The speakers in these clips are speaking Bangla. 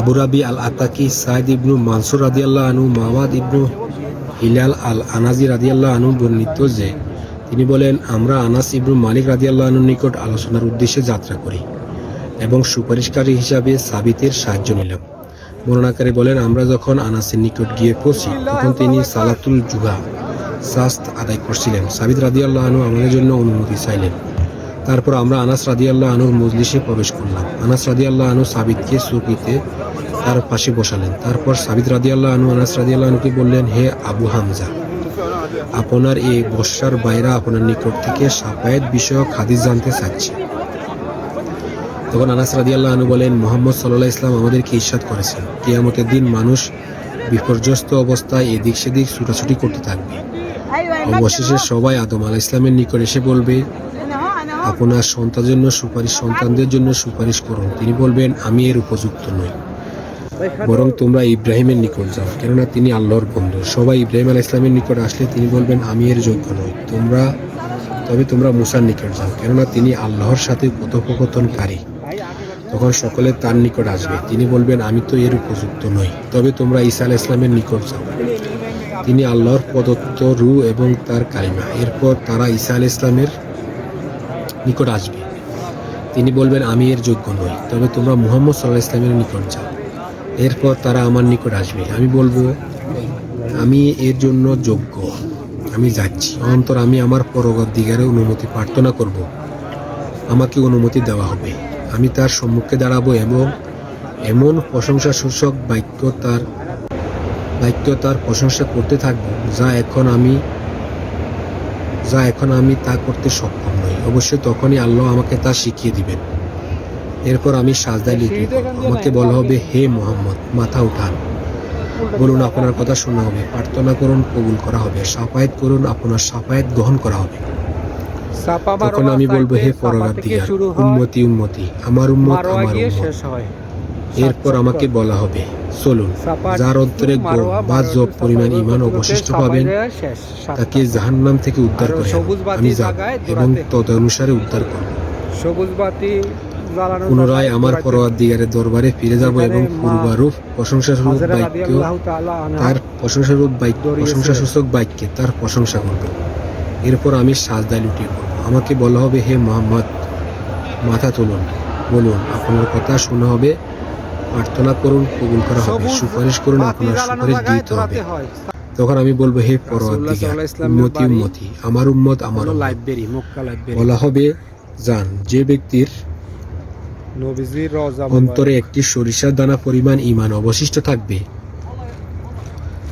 আবু রাবি আল আতাকি সাইদ ইবনু মানসুর রাদিয়াল্লাহ আনু মাওয়াদ ইবনু হিলাল আল আনাজি রাদিয়াল্লাহ আনু বর্ণিত যে, তিনি বলেন, আমরা আনাস ইবনু মালিক রাদিয়াল্লাহ আনুর নিকট আলোচনার উদ্দেশ্যে যাত্রা করি এবং সুপারিশকারী হিসাবে সাবিতের সাহায্য নিলাম। বর্ণনাকারী বলেন, আমরা যখন আনাসের নিকট গিয়ে পৌঁছি, তখন তিনি সালাতুল জুহা, সাস্ত আদায় করছিলেন। সাবিত রাদিয়াল্লাহ আনু আমাদের জন্য অনুমতি চাইলেন। তারপর আমরা আনাস রাদিয়াল্লাহ আনুর মজলিসে প্রবেশ করলাম। আনাস রাদিয়াল্লাহ আনু সাবিতকে সুকিতে তার পাশে বসালেন। তারপর সাবিত রাদিয়াল্লাহ আনু আনাস রাদিয়াল্লাহ আনুকে বললেন, হে আবু হামজা, আপনার এই বর্ষার বাইরা আপনার নিকট থেকে সাফায়েত বিষয়ক হাদিস জানতে চাচ্ছে। তখন আনাস রাদিয়াল্লাহ আনু বলেন, মোহাম্মদ সাল্লাহ ইসলাম আমাদেরকে ইরশাদ করেছেন। কিয়ামতের দিন মানুষ বিপর্যস্ত অবস্থায় এদিক সেদিক ছুটাছুটি করতে থাকবে। অবশেষে সবাই আদম আলাহ ইসলামের নিকট এসে বলবে আপনার সন্তানের জন্য সুপারিশ, সন্তানদের জন্য সুপারিশ করুন। তিনি বলবেন, আমি এর উপযুক্ত নই। বরং তোমরা ইব্রাহিমের নিকট যাও। কেননা তিনি আল্লাহর বন্ধু। সবাই ইব্রাহিম আলাহ ইসলামের নিকট আসলে তিনি বলবেন, আমি এর যোগ্য নই। তোমরা, তবে তোমরা মুসার নিকট যাও। কেননা তিনি আল্লাহর সাথে কথোপকথনকারী। তখন সকলে তার নিকট আসবে। তিনি বলবেন, আমি তো এর উপযুক্ত নই। তবে তোমরা ঈসা আলাহ ইসলামের নিকট যাও। তিনি আল্লাহর প্রদত্ত রু এবং তার কালিমা। এরপর তারা ঈসা আলাহ ইসলামের নিকট আসবে। তিনি বলবেন, আমি এর যোগ্য নই। তবে তোমরা মুহাম্মদ সাল্লাহ ইসলামের নিকট যাও। এরপর তারা আমার নিকট আসবে। আমি বলব, আমি এর জন্য যোগ্য। আমি যাচ্ছি। অন্তর আমি আমার পরগত দিগারে অনুমতি প্রার্থনা করব। আমাকে অনুমতি দেওয়া হবে। আমি তার সম্মুখে দাঁড়াবো এবং এমন প্রশংসা সূচক বাক্য তার বাক্য তার প্রশংসা করতে থাকব, যা এখন আমি, যা এখন আমি তা করতে সক্ষম। অবশ্যই তখনই আল্লাহ আমাকে তা শিখিয়ে দিবেন। এরপর আমি সাজদায় লিখি আমাকে বলা হবে হে মোহাম্মদ মাথা উঠান। বলুন আপনার কথা শোনা হবে। প্রার্থনা করুন কবুল করা হবে। সাফায়েত করুন আপনার সাফায়েত গ্রহণ করা হবে। তখন আমি বলব হে পরগার উন্মতি উন্মতি আমার উন্মত আমার হয়। এরপর আমাকে বলা হবে চলুন যার অন্তরে বা জব পরিমাণ ইমান অবশিষ্ট পাবেন। তাকে জাহান্নাম থেকে উদ্ধার করে আমি যাব এবং। তদনুসারে উদ্ধার করব সবুজ বাতি পুনরায় আমার। পরোয়ার দিগারের দরবারে ফিরে যাব এবং পূর্বারূপ প্রশংসাস্বরূপ বাক্য তার প্রশংসারূপ বাক্য। প্রশংসাসূচক বাক্যে তার প্রশংসা করব এরপর আমি সাজদায় লুটিয়ে পড়ব আমাকে বলা হবে হে মোহাম্মদ মাথা তুলুন বলুন আপনার কথা শোনা হবে প্রার্থনা করুন কবুল করা হবে। সুপারিশ করুন আপনার সুপারিশ দিতে হবে। তখন আমি বলব হে উম্মতি উম্মতি আমার উম্মত আমার লাইব্রেরি বলা হবে যান যে ব্যক্তির অন্তরে একটি সরিষার দানা পরিমাণ ইমান অবশিষ্ট থাকবে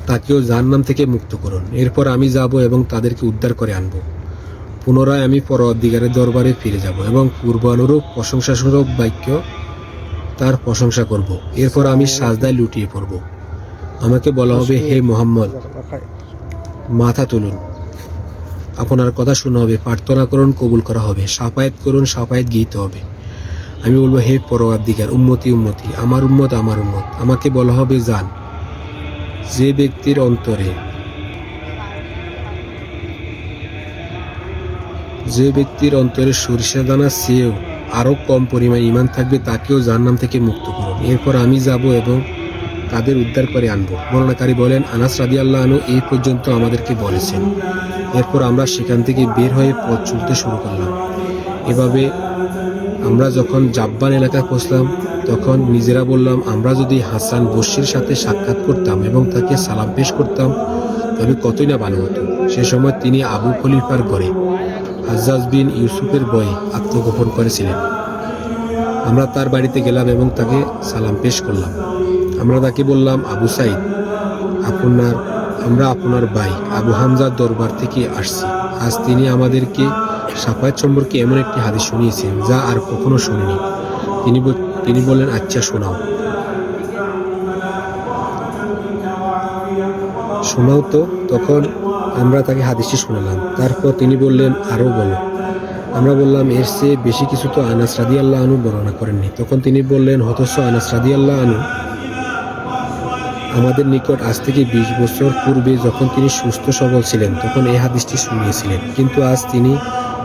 তাকেও জাহান্নাম থেকে মুক্ত করুন। এরপর আমি যাব এবং তাদেরকে উদ্ধার করে আনব। পুনরায় আমি পরদিগারের দরবারে ফিরে যাব এবং পূর্বানুরূপ প্রশংসাস্বরূপ বাক্য তার প্রশংসা করব। এরপর আমি সাজদায় লুটিয়ে পড়ব। আমাকে বলা হবে, হে মোহাম্মদ, মাথা তুলুন। আপনার কথা শোনা হবে প্রার্থনা করুন কবুল করা হবে, সাফায়াত করুন, সাফায়াত গীত হবে। আমি বলব, হে দিগার উন্মতি উন্মতি আমার উন্মত আমার উন্মত আমাকে বলা হবে যান যে ব্যক্তির অন্তরে, যে ব্যক্তির অন্তরে সরিষা দানা চেয়েও আরও কম পরিমাণ ইমান থাকবে তাকেও জাহান্নাম থেকে মুক্ত করুন। এরপর আমি যাব এবং তাদের উদ্ধার করে আনব। বর্ণনাকারী বলেন, আনাস রাদি আল্লাহ আনু এই পর্যন্ত আমাদেরকে বলেছেন। এরপর আমরা সেখান থেকে বের হয়ে পথ চলতে শুরু করলাম। এভাবে আমরা যখন জাব্বান এলাকায় পৌঁছলাম, তখন নিজেরা বললাম, আমরা যদি হাসান বশির সাথে সাক্ষাৎ করতাম এবং তাকে সালাম পেশ করতাম তবে কতই না ভালো হতো। সে সময় তিনি আবু খলিফার ঘরে হাজ্জাজ বিন ইউসুফের বয়ে আত্মগোপন করেছিলেন। আমরা তার বাড়িতে গেলাম এবং তাকে সালাম পেশ করলাম। আমরা তাকে বললাম, আবু সাইদ, আপনার, আমরা আপনার ভাই আবু হামজার দরবার থেকে আসছি। আজ তিনি আমাদেরকে সাফায়াত সম্পর্কে এমন একটি হাদিস শুনিয়েছেন যা আর কখনো শুনিনি। তিনি তিনি বললেন আচ্ছা শোনাও। শোনাও তো, তখন আমরা তাকে হাদিসটি শোনালাম। তারপর তিনি বললেন আরও বলো। আমরা বললাম, এর চেয়ে বেশি কিছু তো আনাস রাদি আল্লাহ আনু বর্ণনা করেননি। তখন তিনি বললেন হতস্য আনাস রাদি আল্লাহ আনু আমাদের নিকট আজ থেকে বিশ বছর পূর্বে যখন তিনি সুস্থ সবল ছিলেন, তখন এই হাদিসটি শুনিয়েছিলেন। কিন্তু আজ তিনি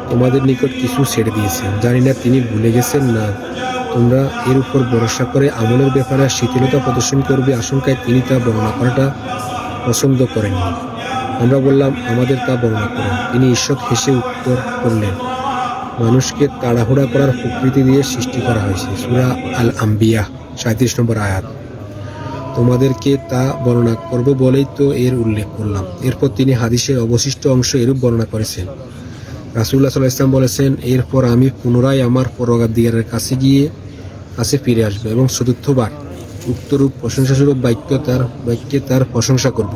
তোমাদের নিকট কিছু ছেড়ে দিয়েছেন। জানি না তিনি ভুলে গেছেন না। তোমরা এর উপর ভরসা করে আমলের ব্যাপারে শিথিলতা প্রদর্শন করবে আশঙ্কায় তিনি তা বর্ণনা করাটা পছন্দ করেননি। আমরা বললাম, আমাদের তা বর্ণনা করুন তিনি ঈশ্বর হেসে উত্তর করলেন, মানুষকে তাড়াহুড়া করার প্রকৃতি দিয়ে সৃষ্টি করা হয়েছে। সুরা আল আম্বিয়া সাঁত্রিশ নম্বর আয়াত। তোমাদেরকে তা বর্ণনা করব বলেই তো এর উল্লেখ করলাম। এরপর তিনি হাদিসের অবশিষ্ট অংশ এরূপ বর্ণনা করেছেন। রাসুল্লাহ সাল্লাহ ইসলাম বলেছেন, এরপর আমি পুনরায় আমার পরগাদিগারের কাছে গিয়ে কাছে ফিরে আসব এবং চতুর্থবার উক্তরূপ প্রশংসাস্বরূপ বাক্য তার, বাক্যে তার প্রশংসা করব।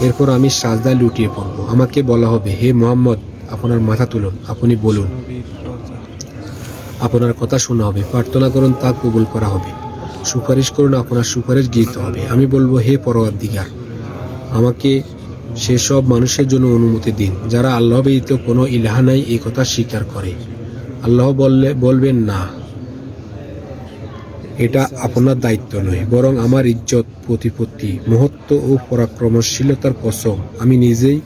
এরপর আমি সাজদায় লুটিয়ে পড়ব। আমাকে বলা হবে, হে মোহাম্মদ, আপনার মাথা তুলুন, আপনি বলুন। আপনার কথা শোনা হবে, প্রার্থনা করুন, তা কবুল করা হবে। সুপারিশ করুন, আপনার সুপারিশ গৃহীত হবে। আমি বলব, হে পরওয়ার দিগার আমাকে সেসব মানুষের জন্য অনুমতি দিন, যারা আল্লাহ ব্যতীত কোনো ইলাহা নাই, এই কথা স্বীকার করে। আল্লাহ বললে, বলবেন, না। এটা আপনার দায়িত্ব নয়, বরং আমার ইজ্জত, প্রতিপত্তি, মহত্ব ও পরাক্রমশীলতার কসম। আমি নিজেই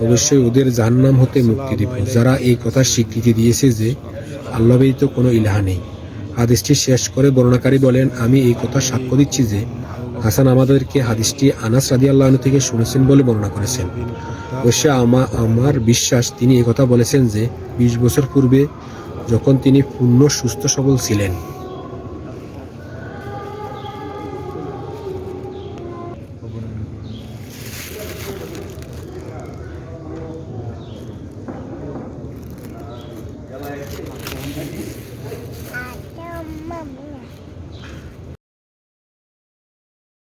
অবশ্যই ওদের জাহান্নাম হতে মুক্তি দিব। যারা এই কথা স্বীকৃতি দিয়েছে যে আল্লাহ ব্যতীত কোনো ইলাহা নেই। হাদিসটি শেষ করে বর্ণাকারী বলেন, আমি এই কথা সাক্ষ্য দিচ্ছি যে হাসান আমাদেরকে হাদিসটি আনাস রাদি আল্লাহ থেকে শুনেছেন বলে বর্ণনা করেছেন। অবশ্য আমা- আমার বিশ্বাস তিনি কথা বলেছেন যে বিশ বছর পূর্বে যখন তিনি পূর্ণ, সুস্থ, সবল ছিলেন।